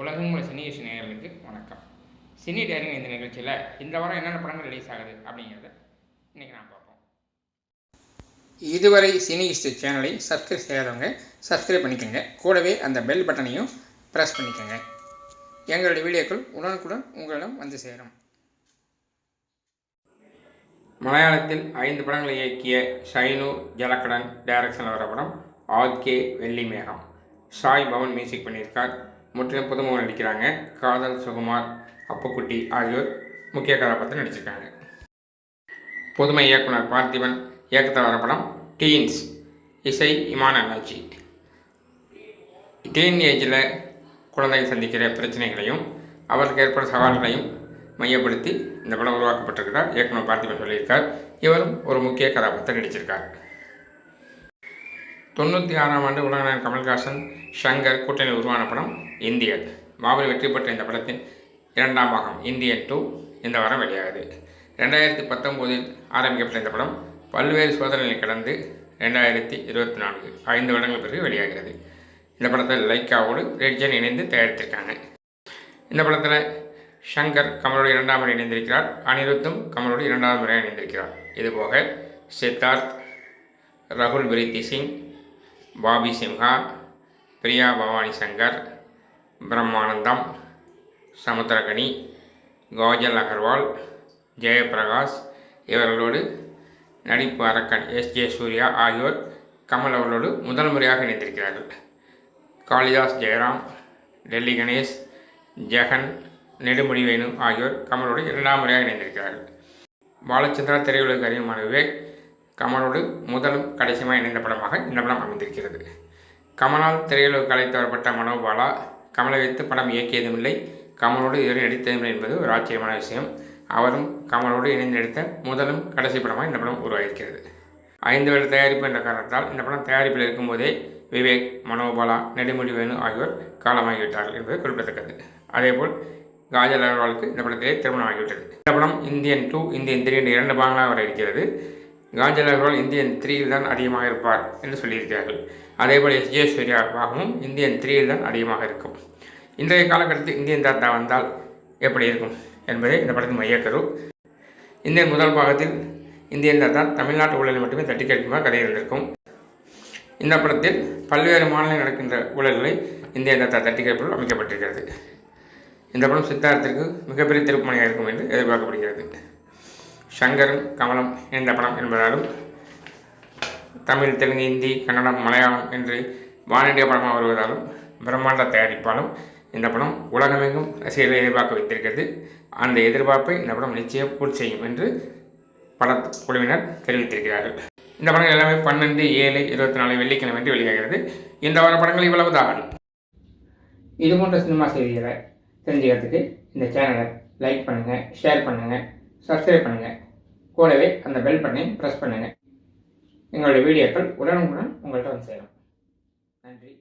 உலகம் உள்ள சினி நேயர்களுக்கு வணக்கம். சினி டேரிங் இந்த நிகழ்ச்சியில் இந்த வாரம் என்னென்ன படங்கள் ரிலீஸ் ஆகுது அப்படிங்கிறத இன்றைக்கி நான் பார்ப்போம். இதுவரை சினி ஹிஸ்ட்ரி சேனலை சப்ஸ்கிரைப் செய்யாதவங்க சப்ஸ்கிரைப் பண்ணிக்கோங்க. கூடவே அந்த பெல் பட்டனையும் ப்ரெஸ் பண்ணிக்கோங்க. எங்களுடைய வீடியோக்கள் உடனுக்குடன் உங்களிடம் வந்து சேரும். மலையாளத்தில் ஐந்து படங்களை இயக்கிய ஷைனு ஜலக்கடன் டைரக்ஷனில் வர படம் ஆத்கே வெள்ளி மேகம் சாய் பவன் மியூசிக் பண்ணியிருக்கார். முற்றிலும் புதுமுகம் நடிக்கிறாங்க. காதல் சுகுமார் அப்புக்குட்டி ஆகியோர் முக்கிய கதாபாத்திரம் நடிச்சிருக்காங்க. புதுமை இயக்குனர் பார்த்திபன் இயக்கத்தில் வர படம் டீன்ஸ் இசை இமான் அண்ணாச்சி டீன் ஏஜில் குழந்தை சந்திக்கிற பிரச்சனைகளையும் அவருக்கு ஏற்படும் சவால்களையும் மையப்படுத்தி இந்த படம் உருவாக்கப்பட்டிருக்கிறார். இயக்குனர் பார்த்திபன் சொல்லியிருக்கார். இவரும் ஒரு முக்கிய கதாபாத்திரம் நடிச்சிருக்கார். தொண்ணூற்றி ஆறாம் ஆண்டு உலகநாயகன் கமல்ஹாசன் ஷங்கர் கூட்டணி உருவான படம் இந்தியன் மாபெரும் வெற்றி பெற்ற இந்த படத்தின் இரண்டாம் பாகம் இந்தியன் டூ இந்த வாரம் வெளியாகுது ரெண்டாயிரத்தி பத்தொம்போதில் ஆரம்பிக்கப்பட்ட இந்த படம் பல்வேறு சோதனைகளை கடந்து ரெண்டாயிரத்தி இருபத்தி நான்கு ஐந்து வருடங்கள் பிறகு வெளியாகிறது. இந்த படத்தில் லைக்காவோடு ரெட்ஜன் இணைந்து தயாரித்திருக்காங்க. இந்த படத்தில் ஷங்கர் கமலோடு இரண்டாம் முறை இணைந்திருக்கிறார். அனிருத்தும் கமலோடு இரண்டாவது முறையாக இணைந்திருக்கிறார். இதுபோக சித்தார்த் ரகுல் பிரீத்தி சிங் பாபி சிம்ஹா பிரியா பவானி சங்கர் பிரம்மானந்தம் சமுத்திரகனி கோஜல் அகர்வால் ஜெயபிரகாஷ் இவர்களோடு நடிப்பு அரக்கன் எஸ் ஜே சூர்யா ஆகியோர் கமல் அவர்களோடு முதல் முறையாக இணைந்திருக்கிறார்கள். காளிதாஸ் ஜெயராம் டெல்லி கணேஷ் ஜெகன் நெடுமுடிவேணு ஆகியோர் கமலோடு இரண்டாம் முறையாக இணைந்திருக்கிறார்கள். பாலச்சந்திரா திரையுலக அறிவுமான விவேக் கமலோடு முதலும் கடைசியுமாக இணைந்த படமாக இந்த படம் அமைந்திருக்கிறது. கமலால் திரையுலக கலைத்து வரப்பட்ட மனோபாலா கமலை வைத்து படம் இயக்கியதும் இல்லை கமலோடு இதுவரை நடித்ததுமில்லை என்பது ஒரு ஆச்சரியமான விஷயம். அவரும் கமலோடு இணைந்து நடித்த முதலும் கடைசி படமாக இந்த படம் உருவாகியிருக்கிறது. ஐந்து வருட தயாரிப்பு என்ற காரணத்தால் இந்த படம் தயாரிப்பில் இருக்கும்போதே விவேக் மனோபாலா நெடுமுடி வேணு ஆகியோர் காலமாகிவிட்டார்கள் என்பது குறிப்பிடத்தக்கது. அதேபோல் காஜல் அகர்வாலுக்கு இந்த படத்திலே திருமணமாகிவிட்டது. இந்த படம் இந்தியன் டூ இந்தியன் த்ரீ என்ற இரண்டு பாகங்களாக வர இருக்கிறது. காஜல் அகர்வால் இந்தியன் த்ரீயில் தான் அதிகமாக இருப்பார் என்று சொல்லியிருக்கிறார்கள். அதேபோல் எஸ் ஜே இந்தியன் த்ரீயில் தான் அதிகமாக இருக்கும். இன்றைய காலகட்டத்தில் இந்தியன் தாத்தா வந்தால் எப்படி இருக்கும் என்பதே இந்த படத்தின் மையக்கரு. இந்தியன் முதல் பாகத்தில் இந்தியன் தாத்தா தமிழ்நாட்டு ஊழலை மட்டுமே தட்டி கேட்குமா கதை இருந்திருக்கும் இந்த படத்தில் பல்வேறு மாநிலங்கள் நடக்கின்ற ஊழல்களை இந்தியன் தாத்தா தட்டி கேட்பதில் அமைக்கப்பட்டிருக்கிறது. இந்த படம் சித்தார்த்திற்கு மிகப்பெரிய திருப்பணியாக இருக்கும் என்று எதிர்பார்க்கப்படுகிறது. சங்கரும் கமலம் என்ற படம் என்பதாலும் தமிழ் தெலுங்கு இந்தி கன்னடம் மலையாளம் என்று வானிண்டிய படமாக வருவதாலும் பிரம்மாண்ட தயாரிப்பாலும் இந்த படம் உலகமெங்கும் ரசிகர்களை எதிர்பார்க்க வைத்திருக்கிறது. அந்த எதிர்பார்ப்பை இந்த படம் நிச்சயம் பூர்த்தி செய்யும் என்று பட குழுவினர் தெரிவித்திருக்கிறார்கள். இந்த படங்கள் எல்லாமே பன்னெண்டு ஏழு இருபத்தி நாலு வெள்ளிக்கிழமை என்று வெளியாகிறது. இந்த வார படங்கள் இவ்வளவு தான். இது போன்ற சினிமா செய்திகளை தெரிஞ்சுக்கிறதுக்கு இந்த சேனலை லைக் பண்ணுங்கள் ஷேர் பண்ணுங்கள் சப்ஸ்கிரைப் பண்ணுங்கள் கூடவே அந்த பெல் பட்டனையும் ப்ரெஸ் பண்ணுங்கள் எங்களுடைய வீடியோக்கள் உடனுக்குடன் உங்கள்கிட்ட வந்து சேரும். நன்றி.